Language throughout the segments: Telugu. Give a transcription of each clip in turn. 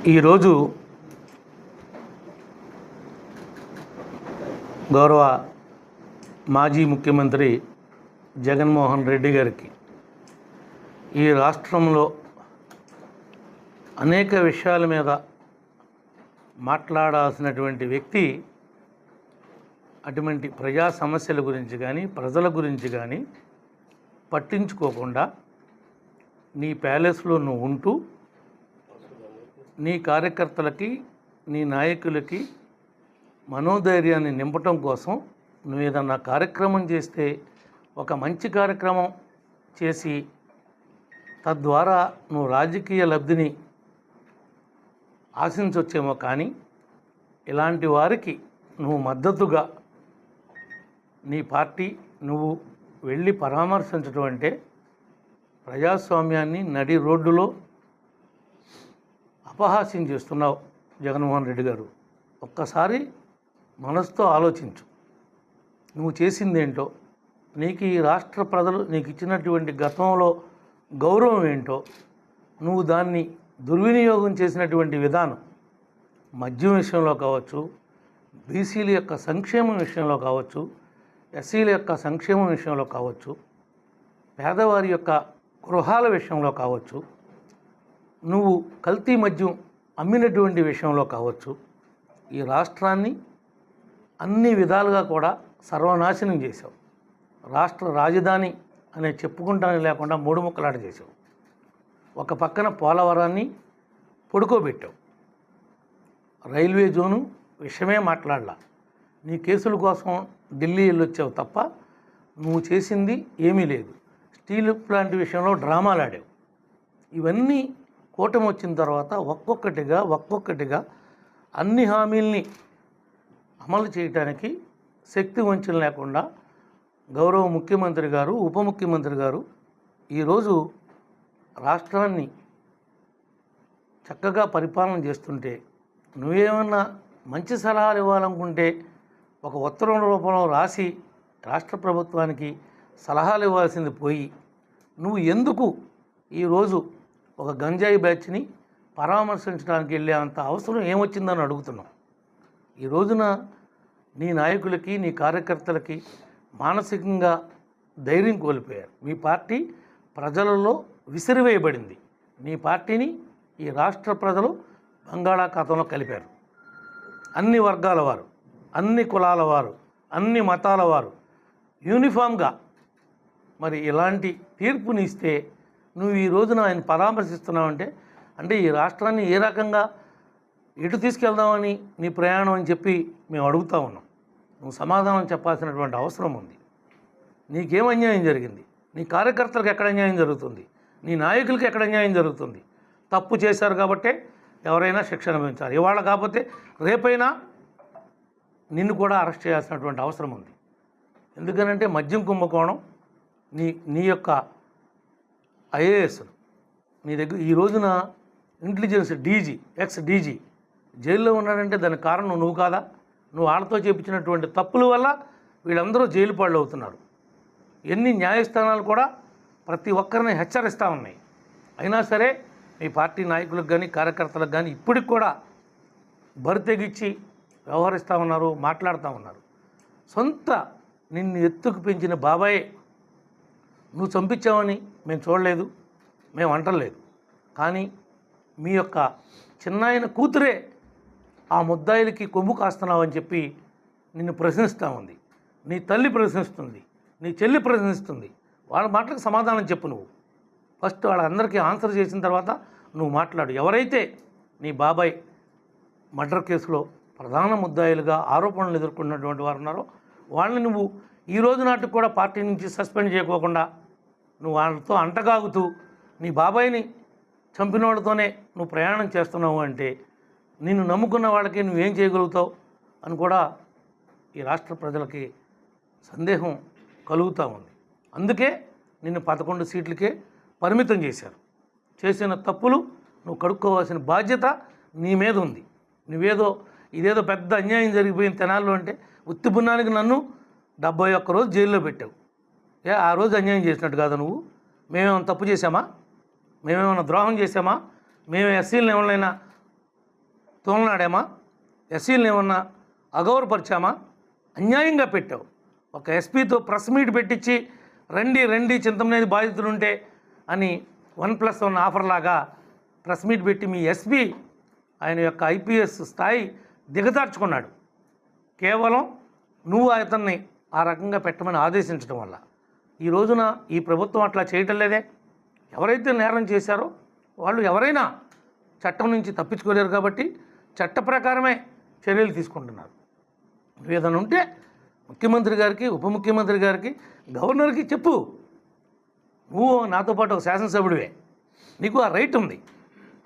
ఈరోజు గౌరవ మాజీ ముఖ్యమంత్రి జగన్మోహన్ రెడ్డి గారికి ఈ రాష్ట్రంలో అనేక విషయాల మీద మాట్లాడాల్సినటువంటి వ్యక్తి అటువంటి ప్రజా సమస్యల గురించి కానీ ప్రజల గురించి కానీ పట్టించుకోకుండా నీ ప్యాలెస్లో నువ్వు ఉంటూ నీ కార్యకర్తలకి నీ నాయకులకి మనోధైర్యాన్ని నింపటం కోసం నువ్వు ఏదన్నా కార్యక్రమం చేస్తే ఒక మంచి కార్యక్రమం చేసి తద్వారా నువ్వు రాజకీయ లబ్ధిని ఆశించవచ్చేమో కానీ ఇలాంటి వారికి నువ్వు మద్దతుగా నీ పార్టీ నువ్వు వెళ్ళి పరామర్శించడం అంటే ప్రజాస్వామ్యాన్ని నడి రోడ్డులో అపహాస్యం చేస్తున్నావు జగన్మోహన్ రెడ్డి గారు. ఒక్కసారి మనసుతో ఆలోచించు. నువ్వు చేసిందేంటో నీకు ఈ రాష్ట్ర ప్రజలు నీకు ఇచ్చినటువంటి గతంలో గౌరవం ఏంటో నువ్వు దాన్ని దుర్వినియోగం చేసినటువంటి విధానం మద్యం విషయంలో కావచ్చు బీసీల యొక్క సంక్షేమం విషయంలో కావచ్చు ఎస్సీల యొక్క సంక్షేమం విషయంలో కావచ్చు పేదవారి యొక్క గృహాల విషయంలో కావచ్చు నువ్వు కల్తీ మద్యం అమ్మినటువంటి విషయంలో కావచ్చు ఈ రాష్ట్రాన్ని అన్ని విధాలుగా కూడా సర్వనాశనం చేశావు. రాష్ట్ర రాజధాని అనే చెప్పుకుంటానే లేకుండా మూడు ముక్కలాట చేసావు ఒక పక్కన పోలవరాన్ని పడుకోబెట్టావు. రైల్వే జోను విషయమే మాట్లాడలా. నీ కేసుల కోసం ఢిల్లీ వెళ్ళొచ్చావు తప్ప నువ్వు చేసింది ఏమీ లేదు. స్టీల్ ప్లాంట్ విషయంలో డ్రామాలు ఆడావు. ఇవన్నీ కూటమి వచ్చిన తర్వాత ఒక్కొక్కటిగా ఒక్కొక్కటిగా అన్ని హామీల్ని అమలు చేయటానికి శక్తి వంచన లేకుండా గౌరవ ముఖ్యమంత్రి గారు ఉప ముఖ్యమంత్రి గారు ఈరోజు రాష్ట్రాన్ని చక్కగా పరిపాలన చేస్తుంటే నువ్వేమన్నా మంచి సలహాలు ఇవ్వాలనుకుంటే ఒక ఉత్తరం రూపంలో రాసి రాష్ట్ర ప్రభుత్వానికి సలహాలు ఇవ్వాల్సింది పోయి నువ్వు ఎందుకు ఈరోజు ఒక గంజాయి బ్యాచ్ని పరామర్శించడానికి వెళ్ళే అంత అవసరం ఏమొచ్చిందని అడుగుతున్నాం. ఈ రోజున నీ నాయకులకి నీ కార్యకర్తలకి మానసికంగా ధైర్యం కోల్పోయారు. మీ పార్టీ ప్రజలలో విసిరివేయబడింది. నీ పార్టీని ఈ రాష్ట్ర ప్రజలు బంగాళాఖాతంలో కలిపారు. అన్ని వర్గాల వారు అన్ని కులాల వారు అన్ని మతాల వారు యూనిఫామ్గా మరి ఇలాంటి తీర్పుని ఇస్తే నువ్వు ఈ రోజున ఆయన పరామర్శిస్తున్నావంటే అంటే ఈ రాష్ట్రాన్ని ఏ రకంగా ఎటు తీసుకెళ్దామని నీ ప్రయాణం అని చెప్పి మేము అడుగుతా ఉన్నాం. నువ్వు సమాధానం చెప్పాల్సినటువంటి అవసరం ఉంది. నీకేం అన్యాయం జరిగింది? నీ కార్యకర్తలకు ఎక్కడ అన్యాయం జరుగుతుంది? నీ నాయకులకి ఎక్కడ అన్యాయం జరుగుతుంది? తప్పు చేశారు కాబట్టే ఎవరైనా శిక్ష అనుభవించాలి ఇవాళ కాకపోతే రేపైనా నిన్ను కూడా అరెస్ట్ చేయాల్సినటువంటి అవసరం ఉంది. ఎందుకనంటే మద్యం కుంభకోణం నీ నీ యొక్క ఐఏఎస్ నీ దగ్గర ఈ రోజున ఇంటెలిజెన్స్ డీజీ ఎక్స్ డీజీ జైల్లో ఉన్నాడంటే దానికి కారణం నువ్వు కాదా? నువ్వు వాళ్ళతో చేపించినటువంటి తప్పుల వల్ల వీళ్ళందరూ జైలు పాళ్ళు అవుతున్నారు ఎన్ని న్యాయస్థానాలు కూడా ప్రతి ఒక్కరిని హెచ్చరిస్తూ ఉన్నాయి. అయినా సరే మీ పార్టీ నాయకులకు కానీ కార్యకర్తలకు కానీ ఇప్పటికి కూడా బరి తెగిచ్చి వ్యవహరిస్తూ ఉన్నారు మాట్లాడుతూ ఉన్నారు. సొంత నిన్ను ఎత్తుకు పెంచిన బాబాయే నువ్వు చంపించావని మేము చూడలేదు మేము అంటలేదు కానీ మీ యొక్క చిన్నాయన కూతురే ఆ ముద్దాయిలకి కొమ్ము కాస్తున్నావని చెప్పి నిన్ను ప్రశ్నిస్తూ ఉంది. నీ తల్లి ప్రశ్నిస్తుంది నీ చెల్లి ప్రశ్నిస్తుంది. వాళ్ళ మాటలకు సమాధానం చెప్పు నువ్వు. ఫస్ట్ వాళ్ళందరికీ ఆన్సర్ చేసిన తర్వాత నువ్వు మాట్లాడు. ఎవరైతే నీ బాబాయ్ మర్డర్ కేసులో ప్రధాన ముద్దాయిలుగా ఆరోపణలు ఎదుర్కొన్నటువంటి వారు ఉన్నారో వాళ్ళని నువ్వు ఈ రోజు నాటికి కూడా పార్టీ నుంచి సస్పెండ్ చేయకోకుండా నువ్వు వాళ్ళతో అంటగాగుతూ నీ బాబాయిని చంపిన వాళ్ళతోనే నువ్వు ప్రయాణం చేస్తున్నావు అంటే నిన్ను నమ్ముకున్న వాళ్ళకి నువ్వేం చేయగలుగుతావు అని కూడా ఈ రాష్ట్ర ప్రజలకి సందేహం కలుగుతూ ఉంది. అందుకే నిన్ను పదకొండు సీట్లకే పరిమితం చేశారు. చేసిన తప్పులు నువ్వు కడుక్కోవాల్సిన బాధ్యత నీ మీద ఉంది. నువ్వేదో ఇదేదో పెద్ద అన్యాయం జరిగిపోయిన తెనాల్లో అంటే ఉత్తిపున్నానికి నన్ను డెబ్బై ఒక్క రోజు జైల్లో పెట్టావు. ఏ ఆ రోజు అన్యాయం చేసినట్టు కాదా నువ్వు? మేమేమైనా తప్పు చేశామా? మేమేమైనా ద్రోహం చేశామా? మేము ఎస్సీలను ఏమైనా తోలనాడామా? ఎస్సీలను ఏమన్నా అగౌరపరిచామా అన్యాయంగా పెట్టావు. ఒక ఎస్పీతో ప్రెస్ మీట్ పెట్టించి రండి రండి చింతమనేది బాధితులుంటే అని వన్ ప్లస్ వన్ ఆఫర్ లాగా ప్రెస్ మీట్ పెట్టి మీ ఎస్పీ ఆయన యొక్క ఐపీఎస్ స్థాయి దిగజార్చుకున్నాడు. కేవలం నువ్వు అతన్ని ఆ రకంగా పెట్టమని ఆదేశించడం వల్ల. ఈ రోజున ఈ ప్రభుత్వం అట్లా చేయటం లేదే? ఎవరైతే నేరం చేశారో వాళ్ళు ఎవరైనా చట్టం నుంచి తప్పించుకోలేరు కాబట్టి చట్ట ప్రకారమే చర్యలు తీసుకుంటున్నారు. ఏదైనా ఉంటే ముఖ్యమంత్రి గారికి ఉప ముఖ్యమంత్రి గారికి గవర్నర్కి చెప్పు. నువ్వు నాతో పాటు ఒక శాసనసభ్యుడివే. నీకు ఆ రైట్ ఉంది.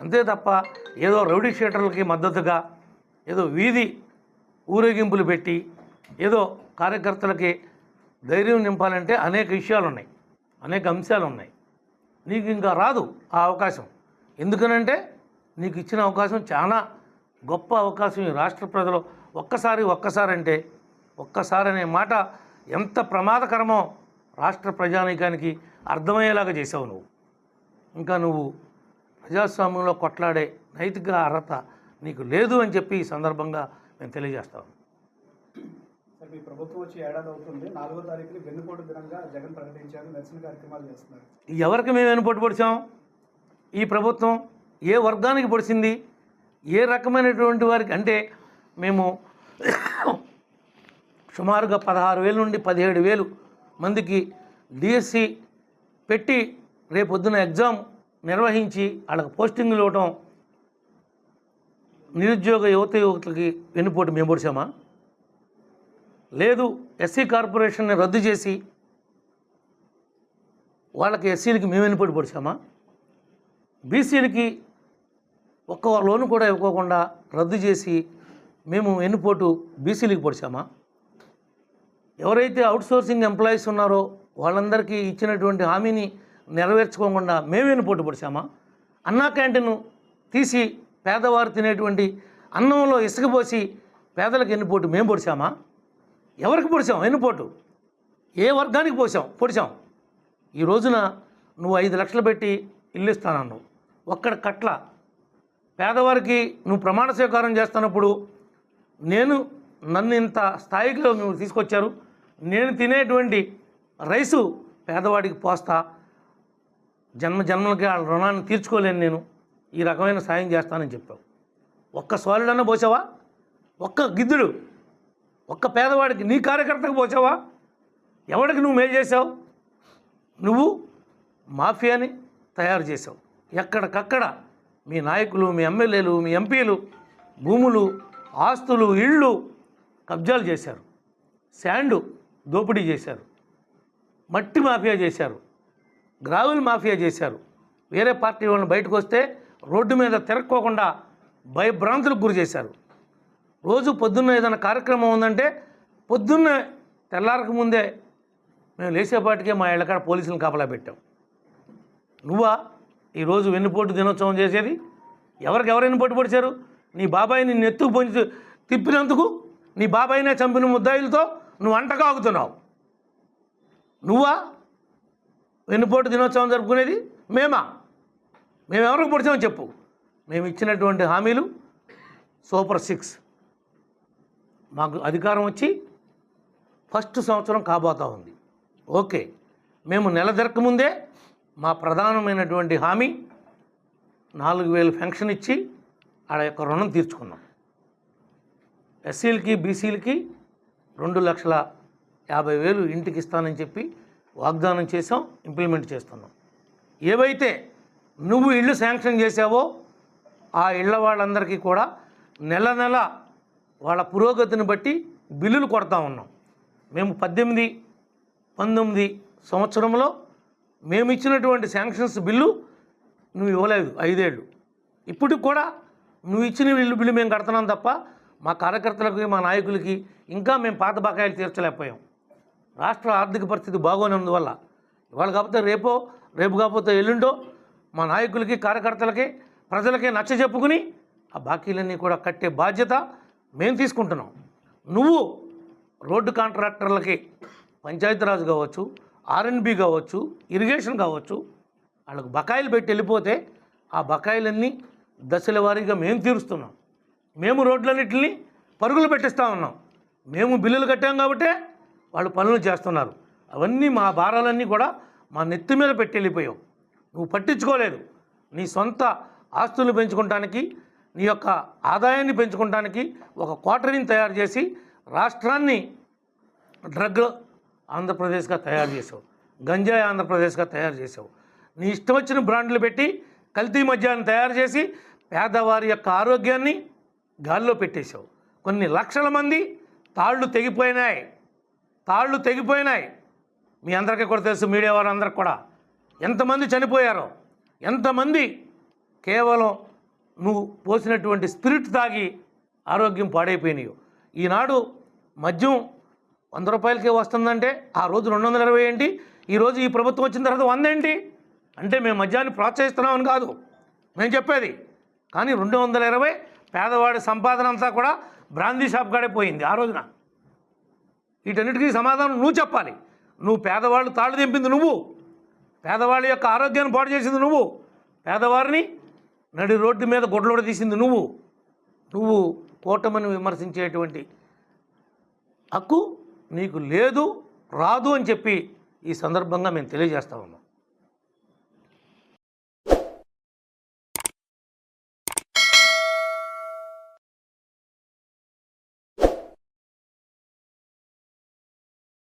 అంతే తప్ప ఏదో రౌడీ షీటర్లకి మద్దతుగా ఏదో వీధి ఊరేగింపులు పెట్టి ఏదో కార్యకర్తలకి ధైర్యం నింపాలంటే అనేక విషయాలు ఉన్నాయి అనేక అంశాలు ఉన్నాయి నీకు ఇంకా రాదు ఆ అవకాశం. ఎందుకనంటే నీకు ఇచ్చిన అవకాశం చాలా గొప్ప అవకాశం ఈ రాష్ట్ర ప్రజలు. ఒక్కసారి ఒక్కసారి అంటే ఒక్కసారి అనే మాట ఎంత ప్రమాదకరమో రాష్ట్ర ప్రజానీకానికి అర్థమయ్యేలాగా చేసావు నువ్వు. ఇంకా నువ్వు ప్రజాస్వామ్యంలో కొట్లాడే నైతిక అర్హత నీకు లేదు అని చెప్పి ఈ సందర్భంగా మేము తెలియజేస్తాము మీ ప్రభుత్వం వచ్చి ఏడాది అవుతుంది. నాలుగో తారీఖుని వెన్నుపోటు దినంగా జగన్ ప్రకటించారు. నిరసన కార్యక్రమాలు చేస్తున్నారు. ఎవరికి మేము వెనుపోటు పొడిచాం? ఈ ప్రభుత్వం ఏ వర్గానికి పొడిచింది? ఏ రకమైనటువంటి వారికి? అంటే మేము సుమారుగా పదహారు వేల నుండి పదిహేడు వేలు మందికి డిఎస్సి పెట్టి రేపొద్దున ఎగ్జామ్ నిర్వహించి వాళ్ళకి పోస్టింగ్లు ఇవ్వటం నిరుద్యోగ యువత యువకులకి వెన్నుపోటు మేము పొడిచామా? లేదు ఎస్సీ కార్పొరేషన్ని రద్దు చేసి వాళ్ళకి ఎస్సీలకి మేము వెనుపడి పొడిచామా? బీసీలకి ఒక్క లోను కూడా ఇవ్వకుండా రద్దు చేసి మేము ఎన్నిపోటు బీసీలకి పొడిచామా? ఎవరైతే అవుట్సోర్సింగ్ ఎంప్లాయీస్ ఉన్నారో వాళ్ళందరికీ ఇచ్చినటువంటి హామీని నెరవేర్చుకోకుండా మేము పోటు పొడిచామా? అన్నా క్యాంటీన్ తీసి పేదవారు తినేటువంటి అన్నంలో ఇసుకపోసి పేదలకు ఎన్నుపోటు మేము పొడిచామా? ఎవరికి పొడిచాం? ఎన్నుపోటు ఏ వర్గానికి పోసాం? పొడిచాం. ఈ రోజున నువ్వు ఐదు లక్షలు పెట్టి ఇల్లు ఇస్తానన్నావు ఒక్కడ కట్ల. పేదవారికి నువ్వు ప్రమాణ స్వీకారం చేస్తున్నప్పుడు నేను నన్ను ఇంత స్థాయిలో నువ్వు తీసుకొచ్చారు. నేను తినేటువంటి రైసు పేదవాడికి పోస్తా. జన్మ జన్మలకి వాళ్ళ రుణాన్ని తీర్చుకోలేను నేను. ఈ రకమైన సాయం చేస్తానని చెప్పావు. ఒక్క సోలుడన్నా పోసావా? ఒక్క గిద్దుడు. ఒక్క పేదవాడికి నీ కార్యకర్తకు పోసావా? ఎవడికి నువ్వు మేలు చేసావు నువ్వు మాఫియాని తయారు చేసావు ఎక్కడికక్కడ మీ నాయకులు మీ ఎమ్మెల్యేలు మీ ఎంపీలు భూములు ఆస్తులు ఇళ్ళు కబ్జాలు చేశారు. శాండు దోపిడీ చేశారు. మట్టి మాఫియా చేశారు. గ్రావెల్ మాఫియా చేశారు. వేరే పార్టీ వాళ్ళని బయటకు వస్తే రోడ్డు మీద తిరక్కోకుండా భయభ్రాంతులకు గురి చేశారు. రోజు పొద్దున్న ఏదైనా కార్యక్రమం ఉందంటే పొద్దున్న తెల్లారక ముందే మేము లేచేపాటికే మా ఇళ్ళకాడ పోలీసులను కాపలా పెట్టాం. నువ్వా? ఈరోజు వెన్నుపోటు దినోత్సవం చేసేది? ఎవరికి ఎవరు వెన్నుపోటు పొడిచారు? నీ బాబాయిని నిన్ను ఎత్తుకు పొంచి తిప్పినందుకు నీ బాబాయినే చంపిన ముద్దాయిలతో నువ్వు అంటకాగుతున్నావు నువ్వా? వెన్నుపోటు దినోత్సవం జరుపుకునేది మేమా? మేము ఎవరికి పొడిచామని చెప్పు. మేము ఇచ్చినటువంటి హామీలు సూపర్ సిక్స్. మాకు అధికారం వచ్చి ఫస్ట్ సంవత్సరం కాబోతా ఉంది. ఓకే. మేము నెల ముందే మా ప్రధానమైనటువంటి హామీ నాలుగు వేలు పెన్షన్ ఇచ్చి ఆడ యొక్క రుణం తీర్చుకున్నాం. ఎస్సీలకి బీసీలకి రెండు లక్షల యాభై వేలు ఇంటికి ఇస్తానని చెప్పి వాగ్దానం చేసాం ఇంప్లిమెంట్ చేస్తున్నాం. ఏవైతే నువ్వు ఇల్లు శాంక్షన్ చేసావో ఆ ఇళ్ళ వాళ్ళందరికీ కూడా నెల నెల వాళ్ళ పురోగతిని బట్టి బిల్లులు కొడతా ఉన్నాం. మేము పద్దెనిమిది పంతొమ్మిది సంవత్సరంలో మేము ఇచ్చినటువంటి శాంక్షన్స్ బిల్లు నువ్వు ఇవ్వలేదు ఐదేళ్ళు. ఇప్పటికి కూడా నువ్వు ఇచ్చిన బిల్లు బిల్లు మేము కడుతున్నాం తప్ప మా కార్యకర్తలకి మా నాయకులకి ఇంకా మేము పాత బకాయిలు తీర్చలేకపోయాం. రాష్ట్ర ఆర్థిక పరిస్థితి బాగోనందువల్ల ఇవాళ కాకపోతే రేపో రేపు కాకపోతే ఎల్లుండో మా నాయకులకి కార్యకర్తలకి ప్రజలకి నచ్చ చెప్పుకుని ఆ బాకీలన్నీ కూడా కట్టే బాధ్యత మేము తీసుకుంటున్నాం. నువ్వు రోడ్డు కాంట్రాక్టర్లకి పంచాయతీరాజ్ కావచ్చు ఆర్ఎన్బి కావచ్చు ఇరిగేషన్ కావచ్చు వాళ్ళకు బకాయిలు పెట్టి వెళ్ళిపోతే ఆ బకాయిలన్నీ దశల వారీగా మేము తీరుస్తున్నాం. మేము రోడ్లన్నింటినీ పరుగులు పెట్టిస్తూ ఉన్నాం. మేము బిల్లులు కట్టాం కాబట్టే వాళ్ళు పనులు చేస్తున్నారు. అవన్నీ మా భారాలన్నీ కూడా మా నెత్తి మీద పెట్టి వెళ్ళిపోయావు. నువ్వు పట్టించుకోలేదు. నీ సొంత ఆస్తులు పెంచుకోవటానికి నీ యొక్క ఆదాయాన్ని పెంచుకోవటానికి ఒక క్వార్టరీని తయారు చేసి రాష్ట్రాన్ని డ్రగ్ ఆంధ్రప్రదేశ్గా తయారు చేసావు. గంజాయి ఆంధ్రప్రదేశ్గా తయారు చేసావు. నీ ఇష్టం వచ్చిన బ్రాండ్లు పెట్టి కల్తీ మద్యాన్ని తయారు చేసి పేదవారి యొక్క ఆరోగ్యాన్ని గాల్లో పెట్టేశావు. కొన్ని లక్షల మంది తాళ్ళు తెగిపోయినాయి. తాళ్ళు తెగిపోయినాయి. మీ అందరికీ కూడా తెలుసు మీడియా వారందరికి కూడా. ఎంతమంది చనిపోయారో ఎంతమంది కేవలం నువ్వు పోసినటువంటి స్పిరిట్ తాగి ఆరోగ్యం పాడైపోయినాయో. ఈనాడు మద్యం వంద రూపాయలకే వస్తుందంటే ఆ రోజు రెండు వందల ఇరవై ఏంటి? ఈరోజు ఈ ప్రభుత్వం వచ్చిన తర్వాత వంద ఏంటి? అంటే మేము మద్యాన్ని ప్రోత్సహిస్తున్నామని కాదు. మేము చెప్పేది. కానీ రెండు వందల ఇరవై పేదవాడి సంపాదన అంతా కూడా బ్రాందీ షాప్ కాడే పోయింది ఆ రోజున. వీటన్నిటికీ సమాధానం నువ్వు చెప్పాలి. నువ్వు పేదవాళ్ళు తాళ్ళు దింపింది నువ్వు. పేదవాళ్ళ యొక్క ఆరోగ్యాన్ని పాడు చేసింది నువ్వు. పేదవారిని నడి రోడ్డు మీద గొడ్లోడ తీసింది నువ్వు. నువ్వు కూటమిని విమర్శించేటువంటి హక్కు నీకు లేదు రాదు అని చెప్పి ఈ సందర్భంగా మేము తెలియజేస్తా ఉన్నాం.